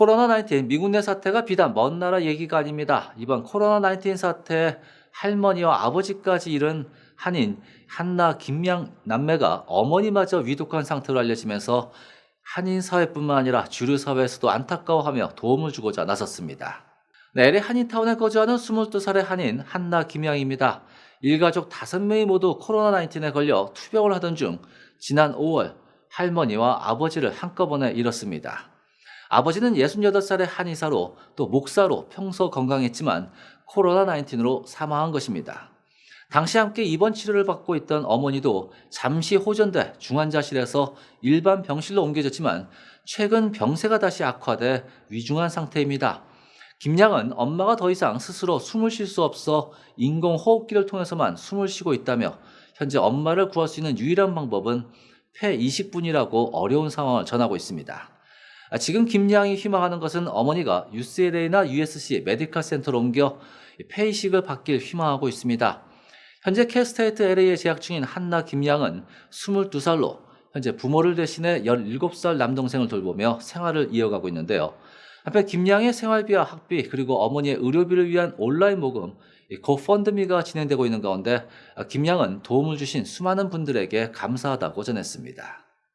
코로나19 미국 내 사태가 비단 먼 나라 얘기가 아닙니다. 이번 코로나19 사태에 할머니와 아버지까지 잃은 한인 한나 김양 남매가 어머니마저 위독한 상태로 알려지면서 한인 사회뿐만 아니라 주류 사회에서도 안타까워하며 도움을 주고자 나섰습니다. 네, LA 한인타운에 거주하는 22살의 한인 한나 김양입니다. 일가족 5명이 모두 코로나19에 걸려 투병을 하던 중 지난 5월 할머니와 아버지를 한꺼번에 잃었습니다. 아버지는 68살의 한의사로 또 목사로 평소 건강했지만 코로나19으로 사망한 것입니다. 당시 함께 입원 치료를 받고 있던 어머니도 잠시 호전돼 중환자실에서 일반 병실로 옮겨졌지만 최근 병세가 다시 악화돼 위중한 상태입니다. 김양은 엄마가 더 이상 스스로 숨을 쉴 수 없어 인공호흡기를 통해서만 숨을 쉬고 있다며 현재 엄마를 구할 수 있는 유일한 방법은 폐 이식뿐이라고 어려운 상황을 전하고 있습니다. 아, 지금 김양이 희망하는 것은 어머니가 UCLA나 USC 메디컬 센터로 옮겨 폐 이식을 받길 희망하고 있습니다. 현재 캐스테이트 LA에 재학 중인 한나 김양은 22살로 현재 부모를 대신해 17살 남동생을 돌보며 생활을 이어가고 있는데요. 한편 김양의 생활비와 학비 그리고 어머니의 의료비를 위한 온라인 모금 이 고펀드미가 진행되고 있는 가운데 아, 김양은 도움을 주신 수많은 분들에게 감사하다고 전했습니다.